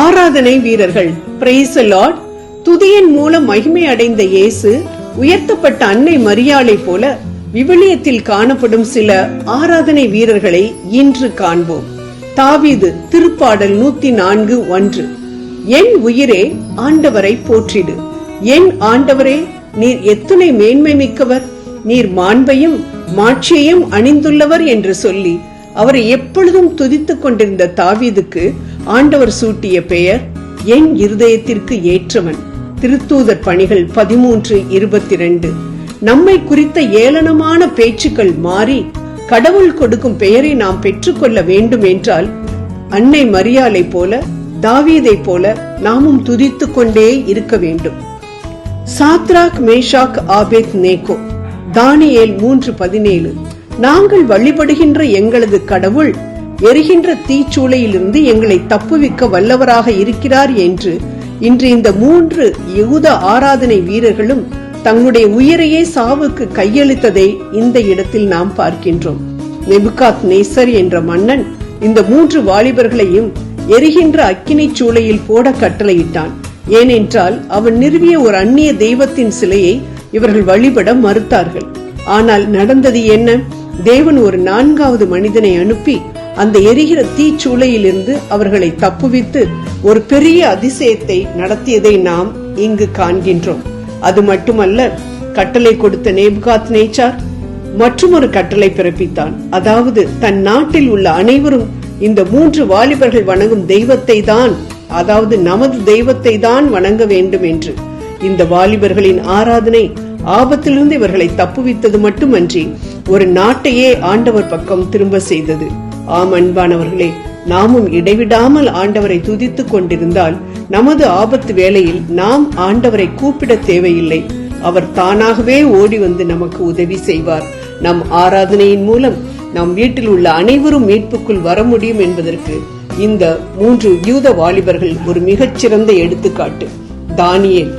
ஆராதனை வீரர்கள். Brace Lord துதியின் மூலம் மகிமை அடைந்த இயேசு உயர்த்தப்பட்ட அன்னை மரியாளை போல விவிலியத்தில் காணப்படும் சில ஆராதனை வீரர்களை இன்று காண்போம். தாவீது திருப்பாடல் நூத்தி நான்கு ஒன்று. என் உயிரே ஆண்டவரை போற்றிடு. என் ஆண்டவரே நீர் எத்துணை மேன்மை மிக்கவர் நீர் மாண்பையும் மாட்சியையும் அணிந்துள்ளவர் என்று சொல்லி அவரை எப்பொழுதும் துதித்துக் கொண்டிருந்த தாவீதுக்கு ஆண்டவர் சூட்டிய பெயர் என் இருதயத்திற்கு ஏற்றவன். திருத்தூதர் பணிகள் பதிமூன்று இருபத்தி ரெண்டு நம்மை குறித்த ஏளனமான பேச்சுக்கள் மாறி கடவுள் கொடுக்கும் பெயரை நாம் பெற்றுக்கொள்ள வேண்டும் என்றால் அன்னை மரியாலை போல தாவீதை போல நாமும் துதித்துக் கொண்டே இருக்க வேண்டும். சாத்ராக் மேஷாக் ஆபேத் நேகோ தானியேல் மூன்று பதினேழு. நாங்கள் வழிபடுகின்ற எங்களது கடவுள் எரிகின்ற தீச்சூளையிலிருந்து எங்களை தப்புவிக்க வல்லவராக இருக்கிறார் என்று இன்று இந்த மூன்று யூத ஆராதனை வீரர்களும் தங்களுடைய உயிரையே சாவுக்கு கையளித்ததை இந்த இடத்தில் நாம் பார்க்கின்றோம். நெபுகாத் நேசர் என்ற மன்னன் இந்த மூன்று வாலிபர்களையும் எரிகின்ற அக்கினை சூளையில் போட கட்டளையிட்டான். ஏனென்றால் அவன் நிறுவிய ஒரு அந்நிய தெய்வத்தின் சிலையை இவர்கள் வழிபட மறுத்தார்கள். ஆனால் நடந்தது என்ன? தேவன் ஒரு நான்காவது மனிதனை அனுப்பி அந்த எரிகிற தீச்சூளையிலிருந்து அவர்களை தப்புவித்து ஒரு பெரிய அதிசயத்தை நடத்தியதை நாம் இங்கு காண்கின்றோம். அது மட்டுமல்ல கட்டளை கொடுத்த நேபுகாத் நேச்சார் மற்றும் ஒரு கட்டளை பிறப்பித்தான். அதாவது தன் நாட்டில் உள்ள அனைவரும் இந்த மூன்று வாலிபர்கள் வணங்கும் தெய்வத்தை தான் அதாவது நமது தெய்வத்தை தான் வணங்க வேண்டும் என்று. இந்த வாலிபர்களின் ஆராதனை ஆபத்திலிருந்து இவர்களை தப்புவித்தது மட்டுமன்றி ஒரு நாட்டையே ஆண்டவர் பக்கம் திரும்ப செய்தது. ஆம் அன்பானவர்களே நாமும் இடைவிடாமல் ஆண்டவரை துதித்துக் கொண்டிருந்தால் நமது ஆபத்து வேளையில் நாம் ஆண்டவரை கூப்பிட தேவையில்லை. அவர் தானாகவே ஓடி வந்து நமக்கு உதவி செய்வார். நம் ஆராதனையின் மூலம் நம் வீட்டில் உள்ள அனைவரும் மீட்புக்குள் வர முடியும் என்பதற்கு இந்த மூன்று யூத வாலிபர்கள் ஒரு மிகச்சிறந்த எடுத்துக்காட்டு. தானியேல்.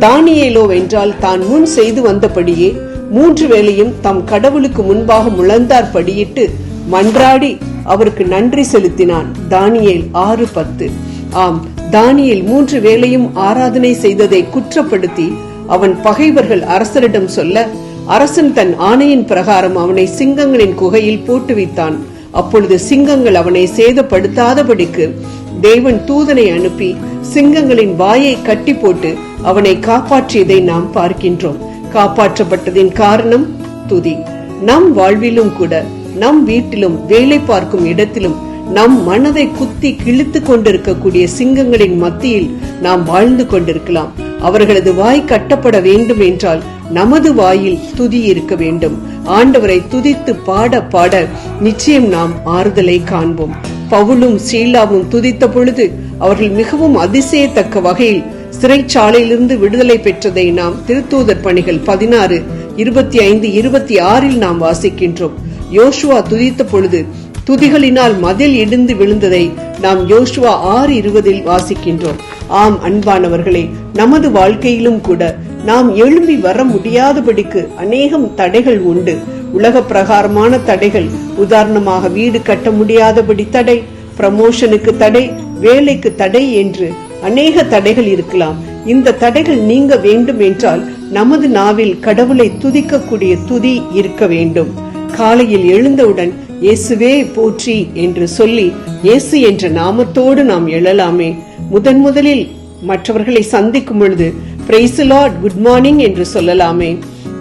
தானியேலோ வென்றால் தான் முன் செய்து வந்தபடியே மூன்று வேளையும் தம் கடவுளுக்கு முன்பாக முழந்தார் படியிட்டு மன்றாடி அவருக்கு நன்றி செலுத்தினான். தானியேல் ஆறு பத்து. ஆம் தானியேல் மூன்று வேளையும் ஆராதனை செய்ததை குற்றப்படுத்தி அவன் பகைவர்கள் அரசரிடம் சொல்ல அரசன் தன் ஆணையின் பிரகாரம் அவனை சிங்கங்களின் குகையில் போட்டு வைத்தான். அப்பொழுது சிங்கங்கள் அவனை சேதப்படுத்தாதபடிக்கு தேவன் தூதனை அனுப்பி சிங்கங்களின் வாயை கட்டி போட்டு அவனை காப்பாற்றியதை நாம் பார்க்கின்றோம். காப்பாற்றப்பட்டதின் காரணம் துதி. நம் வாழ்விலும் கூட நம் வீட்டிலும் வேலை பார்க்கும் இடத்திலும் நம் மனதை குத்தி கிழித்து கொண்டிருக்கக்கூடிய சிங்கங்களின் மத்தியில் நாம் வாழ்ந்து கொண்டிருக்கலாம். அவர்களது வாய் கட்டப்பட வேண்டும் என்றால் நமது வாயில் துதி இருக்க வேண்டும். ஆண்டவரை துதித்து பாட பாட நிச்சயம் நாம் ஆறுதலை காண்போம். பவுலும் சீலாவும் துதித்த பொழுது அவர்கள் மிகவும் அதிசயத்தக்க வகையில் சிறைச்சாலையிலிருந்து விடுதலை பெற்றதை நாம் திருத்தூதர் பணிகள் பதினாறு இருபத்தி ஐந்து இருபத்தி ஆறில் நாம் வாசிக்கின்றோம். யோசுவா துதித்த பொழுது துதிகளினால் மதில் இடிந்து விழுந்ததை நாம் யோசுவா ஆறு இருபதில் வாசிக்கின்றோம். ஆம் அன்பானவர்களே நமது வாழ்க்கையிலும் கூட நாம் எழும்பி வர முடியாதபடிக்கு அநேகம் தடைகள் உண்டு. உலக பிரகாரமான தடைகள் உதாரணமாக வீடு கட்ட முடியாதபடி தடை ப்ரமோஷனுக்கு தடை வேலைக்கு தடை என்று அநேக தடைகள் இருக்கலாம். இந்த தடைகள் நீங்க வேண்டும் என்றால் நமது நாவில் கடவுளை துதிக்கக்கூடிய துதி இருக்க வேண்டும். காலையில் எழுந்தவுடன் இயேசுவே போற்றி என்று சொல்லி இயேசு என்ற நாமத்தோடு நாம் எழலாமே. முதன் முதலில் மற்றவர்களை சந்திக்கும் பொழுது பிரைசலாட் குட் மார்னிங் என்று சொல்லலாமே.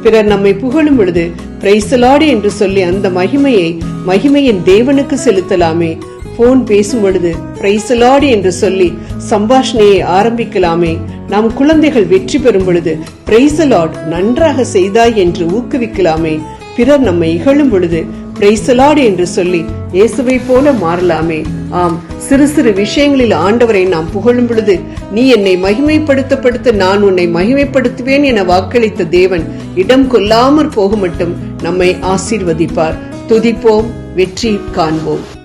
பிறர் நம்மை புகழும் பொழுது பிரைசலாடு என்று சொல்லி அந்த மகிமையை மகிமையின் தேவனுக்கு செலுத்தலாமே. போன் பேசும் பொழுது பிரைசலாடு என்று சொல்லி சம்பாஷணையை ஆரம்பிக்கலாமே. நம் குழந்தைகள் வெற்றி பெறும் பொழுது பிரைசலாட் நன்றாக செய்தாய் என்று ஊக்குவிக்கலாமே. பிறர் நம்மை இகழும் பொழுது பிரைசலாடு என்று சொல்லி இயேசுவை போல மாறலாமே. ஆம் சிறு சிறு விஷயங்களில் ஆண்டவரை நாம் புகழும் பொழுது நீ என்னை மகிமைப்படுத்தப்படுத்த நான் உன்னை மகிமைப்படுத்துவேன் என வாக்களித்த தேவன் இடம் கொல்லாமற் போக மட்டும் நம்மை ஆசீர்வதிப்பார். துதிப்போம் வெற்றி காண்போம்.